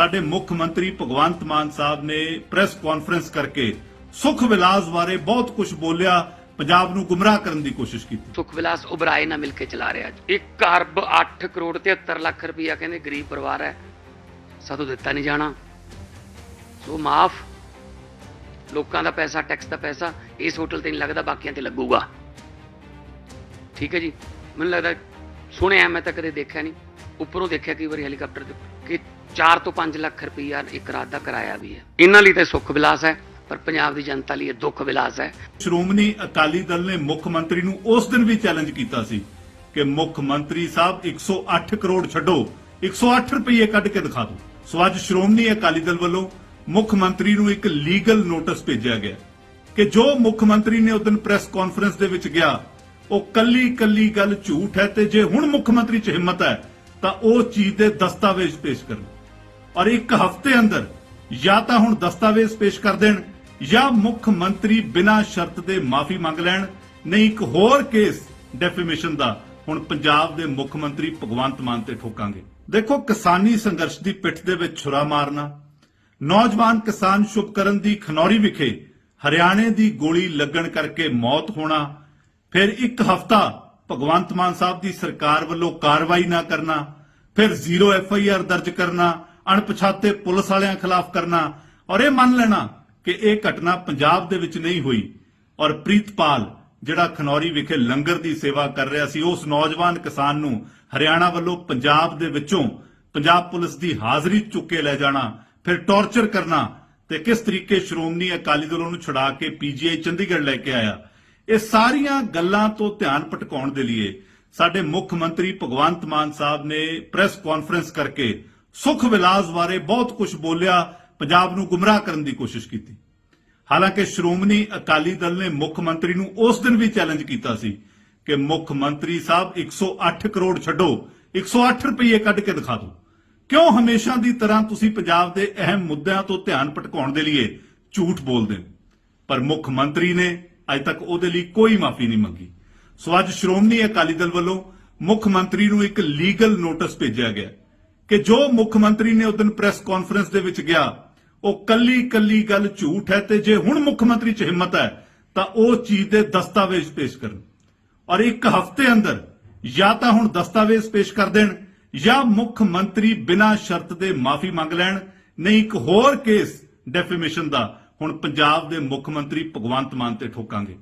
ਸਾਡੇ ਮੁੱਖ ਮੰਤਰੀ ਭਗਵੰਤ ਮਾਨ ਸਾਹਿਬ ਨੇ ਪ੍ਰੈਸ ਕਾਨਫਰੰਸ ਕਰਕੇ ਸੁਖ ਵਿਲਾਸ ਬਾਰੇ ਬਹੁਤ ਕੁਝ ਬੋਲਿਆ, ਪੰਜਾਬ ਨੂੰ ਗੁੰਮਰਾਹ ਕਰਨ ਦੀ ਕੋਸ਼ਿਸ਼ ਕੀਤੀ। ਸੁਖ ਵਿਲਾਸ ਉਬਰਾਏ ਨਾਲ ਮਿਲ ਕੇ ਚਲਾ ਰਿਹਾ ਜੀ 1 ਅਰਬ 8 ਕਰੋੜ 73 ਲੱਖ ਰੁਪਈਆ ਕਹਿੰਦੇ ਗਰੀਬ ਪਰਿਵਾਰ ਹੈ। ਸਾਤੋਂ ਦਿੱਤਾ ਨਹੀਂ ਜਾਣਾ। ਸੋ ਮਾਫ। ਲੋਕਾਂ ਦਾ ਪੈਸਾ, ਟੈਕਸ ਦਾ ਪੈਸਾ, ਇਸ ਹੋਟਲ ਤੇ ਨਹੀਂ ਲੱਗਦਾ, ਬਾਕੀਆਂ ਤੇ ਲੱਗੂਗਾ। ਠੀਕ ਹੈ ਜੀ? ਮੈਨੂੰ ਲੱਗਦਾ ਸੁਣਿਆ ਮੈਂ ਤਾਂ ਕਦੇ ਦੇਖਿਆ ਨਹੀਂ। ਉੱਪਰੋਂ ਦੇਖਿਆ ਕਈ ਵਾਰੀ ਹੈਲੀਕਾਪਟਰ ਤੇ। ਕਿ 4 ਤੋਂ 5 ਲੱਖ ਰੁਪਈਆ ਇੱਕ ਰਾਤ ਦਾ ਕਿਰਾਇਆ ਵੀ ਹੈ। ਇਹਨਾਂ ਲਈ ਤਾਂ ਸੁੱਖ ਵਿਲਾਸ ਹੈ, ਪਰ ਪੰਜਾਬ ਦੀ ਜਨਤਾ ਲਈ ਇਹ ਦੁੱਖ ਵਿਲਾਸ ਹੈ। ਸ਼੍ਰੋਮਣੀ ਅਕਾਲੀ ਦਲ ਨੇ ਮੁੱਖ ਮੰਤਰੀ ਨੂੰ ਉਸ ਦਿਨ ਵੀ ਚੈਲੰਜ ਕੀਤਾ ਸੀ ਕਿ ਮੁੱਖ ਮੰਤਰੀ ਸਾਹਿਬ 108 ਕਰੋੜ ਛੱਡੋ 108 ਰੁਪਏ ਕੱਢ ਕੇ ਦਿਖਾ ਦਿਓ। ਸੋ ਅੱਜ ਸ਼੍ਰੋਮਣੀ ਅਕਾਲੀ ਦਲ ਵੱਲੋਂ ਮੁੱਖ ਮੰਤਰੀ ਨੂੰ ਇੱਕ ਲੀਗਲ ਨੋਟਿਸ ਭੇਜਿਆ ਗਿਆ ਕਿ ਜੋ ਮੁੱਖ ਮੰਤਰੀ ਨੇ ਉਸ ਦਿਨ ਪ੍ਰੈਸ ਕਾਨਫਰੰਸ ਦੇ ਵਿੱਚ ਗਿਆ, ਉਹ ਕੱਲੀ ਕੱਲੀ ਗੱਲ ਝੂਠ ਹੈ ਤੇ ਜੇ ਹੁਣ ਮੁੱਖ ਮੰਤਰੀ 'ਚ ਹਿੰਮਤ ਹੈ, ਤਾਂ ਉਹ ਚੀਜ਼ ਦੇ ਦਸਤਾਵੇਜ਼ ਪੇਸ਼ ਕਰਨ। ਔਰ ਇੱਕ ਹਫ਼ਤੇ ਅੰਦਰ ਜਾਂ ਤਾਂ ਹੁਣ ਦਸਤਾਵੇਜ਼ ਪੇਸ਼ ਕਰ ਦੇਣ ਜਾਂ ਮੁੱਖ ਮੰਤਰੀ ਬਿਨਾਂ ਸ਼ਰਤ ਦੇ ਮਾਫੀ ਮੰਗ ਲੈਣ। ਨਹੀਂ, ਇੱਕ ਹੋਰ ਕੇਸ ਡੈਫੇਮੇਸ਼ਨ ਦਾ ਹੁਣ ਪੰਜਾਬ ਦੇ ਮੁੱਖ ਮੰਤਰੀ ਭਗਵੰਤ ਮਾਨ ਤੇ ਠੋਕਾਂਗੇ। ਦੇਖੋ, ਕਿਸਾਨੀ ਸੰਘਰਸ਼ ਦੀ ਪਿੱਠ ਦੇ ਵਿੱਚ ਛੁਰਾ ਮਾਰਨਾ, ਨੌਜਵਾਨ ਕਿਸਾਨ ਸ਼ੁਭਕਰਨ ਦੀ ਖਨੌਰੀ ਵਿਖੇ ਹਰਿਆਣੇ ਦੀ ਗੋਲੀ ਲੱਗਣ ਕਰਕੇ ਮੌਤ ਹੋਣਾ, ਫਿਰ ਇੱਕ ਹਫ਼ਤਾ ਭਗਵੰਤ ਮਾਨ ਸਾਹਿਬ ਦੀ ਸਰਕਾਰ ਵੱਲੋਂ ਕਾਰਵਾਈ ਨਾ ਕਰਨਾ, ਫਿਰ ਜ਼ੀਰੋ ਐਫ ਆਈ ਆਰ ਦਰਜ ਕਰਨਾ ਅਣਪਛਾਤੇ ਪੁਲਿਸ ਵਾਲਿਆਂ ਖਿਲਾਫ ਕਰਨਾ ਔਰ ਇਹ ਮੰਨ ਲੈਣਾ ਕਿ ਇਹ ਘਟਨਾ ਪੰਜਾਬ ਦੇ ਵਿੱਚ ਨਹੀਂ ਹੋਈ ਔਰ ਪ੍ਰੀਤਪਾਲ, ਜਿਹੜਾ ਖਨੌਰੀ ਵਿਖੇ ਲੰਗਰ ਦੀ ਸੇਵਾ ਕਰ ਰਿਹਾ ਸੀ, ਉਸ ਨੌਜਵਾਨ ਕਿਸਾਨ ਨੂੰ ਹਰਿਆਣਾ ਵੱਲੋਂ ਪੰਜਾਬ ਦੇ ਵਿੱਚੋਂ ਪੰਜਾਬ ਪੁਲਿਸ ਦੀ ਹਾਜ਼ਰੀ 'ਚ ਚੁੱਕ ਕੇ ਲੈ ਜਾਣਾ, ਫਿਰ ਟੌਰਚਰ ਕਰਨਾ ਤੇ ਕਿਸ ਤਰੀਕੇ ਸ਼੍ਰੋਮਣੀ ਅਕਾਲੀ ਦਲ ਨੂੰ ਛੁਡਾ ਕੇ ਪੀਜੀਆਈ ਚੰਡੀਗੜ੍ਹ ਲੈ ਕੇ ਆਇਆ, ਇਹ ਸਾਰੀਆਂ ਗੱਲਾਂ ਤੋਂ ਧਿਆਨ ਭਟਕਾਉਣ ਦੇ ਲਈ ਸਾਡੇ ਮੁੱਖ ਮੰਤਰੀ ਭਗਵੰਤ ਮਾਨ ਸਾਹਿਬ ਨੇ ਪ੍ਰੈਸ ਕਾਨਫਰੰਸ ਕਰਕੇ ਸੁਖ ਵਿਲਾਸ ਬਾਰੇ ਬਹੁਤ ਕੁਝ ਬੋਲਿਆ, ਪੰਜਾਬ ਨੂੰ ਗੁੰਮਰਾਹ ਕਰਨ ਦੀ ਕੋਸ਼ਿਸ਼ ਕੀਤੀ। ਹਾਲਾਂਕਿ ਸ਼੍ਰੋਮਣੀ ਅਕਾਲੀ ਦਲ ਨੇ ਮੁੱਖ ਮੰਤਰੀ ਨੂੰ ਉਸ ਦਿਨ ਵੀ ਚੈਲੰਜ ਕੀਤਾ ਸੀ ਕਿ ਮੁੱਖ ਮੰਤਰੀ ਸਾਹਿਬ 108 ਕਰੋੜ ਛੱਡੋ 108 ਰੁਪਏ ਕੱਢ ਕੇ ਦਿਖਾ ਦਿਓ। ਕਿਉਂ ਹਮੇਸ਼ਾ ਦੀ ਤਰ੍ਹਾਂ ਤੁਸੀਂ ਪੰਜਾਬ ਦੇ ਅਹਿਮ ਮੁੱਦਿਆਂ ਤੋਂ ਧਿਆਨ ਭਟਕਾਉਣ ਦੇ ਲਈ ਝੂਠ ਬੋਲਦੇ ਹੋ? ਪਰ ਮੁੱਖ ਮੰਤਰੀ ਨੇ ਅਜੇ ਤੱਕ ਉਹਦੇ ਲਈ ਕੋਈ ਮਾਫੀ ਨਹੀਂ ਮੰਗੀ। ਸੋ ਅੱਜ ਸ਼੍ਰੋਮਣੀ ਅਕਾਲੀ ਦਲ ਵੱਲੋਂ ਮੁੱਖ ਮੰਤਰੀ ਨੂੰ ਇੱਕ ਲੀਗਲ ਨੋਟਿਸ ਭੇਜਿਆ ਗਿਆ। ਕਿ ਜੋ ਮੁੱਖ ਮੰਤਰੀ ਨੇ ਉਸ ਦਿਨ ਪ੍ਰੈਸ ਕਾਨਫਰੰਸ ਦੇ ਵਿੱਚ ਗਿਆ ਉਹ ਕੱਲੀ ਕੱਲੀ ਗੱਲ ਝੂਠ ਹੈ ਤੇ ਜੇ ਹੁਣ ਮੁੱਖ ਮੰਤਰੀ 'ਚ ਹਿੰਮਤ ਹੈ, ਤਾਂ ਉਹ ਚੀਜ਼ ਦੇ ਦਸਤਾਵੇਜ਼ ਪੇਸ਼ ਕਰਨ। ਔਰ ਇੱਕ ਹਫ਼ਤੇ ਅੰਦਰ ਜਾਂ ਤਾਂ ਹੁਣ ਦਸਤਾਵੇਜ਼ ਪੇਸ਼ ਕਰ ਦੇਣ, ਜਾਂ ਮੁੱਖ ਮੰਤਰੀ ਬਿਨਾਂ ਸ਼ਰਤ ਦੇ ਮਾਫੀ ਮੰਗ ਲੈਣ, ਨਹੀਂ ਇੱਕ ਹੋਰ ਕੇਸ ਡੈਫੀਮੇਸ਼ਨ ਦਾ ਹੁਣ ਪੰਜਾਬ ਦੇ ਮੁੱਖ ਮੰਤਰੀ ਭਗਵੰਤ ਮਾਨ ਤੇ ਠੋਕਾਂਗੇ।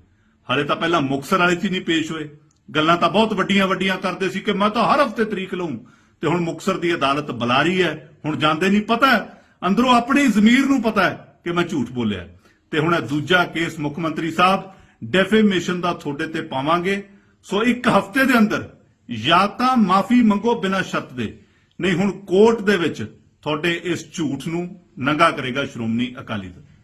ਹਾਲੇ ਤਾਂ ਪਹਿਲਾਂ ਮੁਕਸਰ ਵਾਲੇ 'ਚ ਨਹੀਂ ਪੇਸ਼ ਹੋਏ। ਗੱਲਾਂ ਤਾਂ ਬਹੁਤ ਵੱਡੀਆਂ ਵੱਡੀਆਂ ਕਰਦੇ ਸੀ ਕਿ ਮੈਂ ਤਾਂ ਹਰ ਹਫ਼ਤੇ ਤਰੀਕ ਲਊਂ। ਤੇ ਹੁਣ ਮੁਕਸਰ ਦੀ ਅਦਾਲਤ ਬੁਲਾ ਰਹੀ ਹੈ, ਹੁਣ ਜਾਂਦੇ ਨਹੀਂ ਪਤਾ, ਅੰਦਰੋਂ ਆਪਣੀ ਜ਼ਮੀਰ ਨੂੰ ਪਤਾ ਹੈ ਕਿ ਮੈਂ ਝੂਠ ਬੋਲਿਆ ਤੇ ਹੁਣ ਇਹ ਦੂਜਾ ਕੇਸ ਮੁੱਖ ਮੰਤਰੀ ਸਾਹਿਬ ਡੈਫੇਮੇਸ਼ਨ ਦਾ ਤੁਹਾਡੇ ਤੇ ਪਾਵਾਂਗੇ। ਸੋ ਇੱਕ ਹਫ਼ਤੇ ਦੇ ਅੰਦਰ ਜਾਂ ਤਾਂ ਮਾਫੀ ਮੰਗੋ ਬਿਨਾਂ ਸ਼ਰਤ ਦੇ, ਨਹੀਂ ਹੁਣ ਕੋਰਟ ਦੇ ਵਿੱਚ ਤੁਹਾਡੇ ਇਸ ਝੂਠ ਨੂੰ ਨੰਗਾ ਕਰੇਗਾ ਸ਼੍ਰੋਮਣੀ ਅਕਾਲੀ ਦਲ।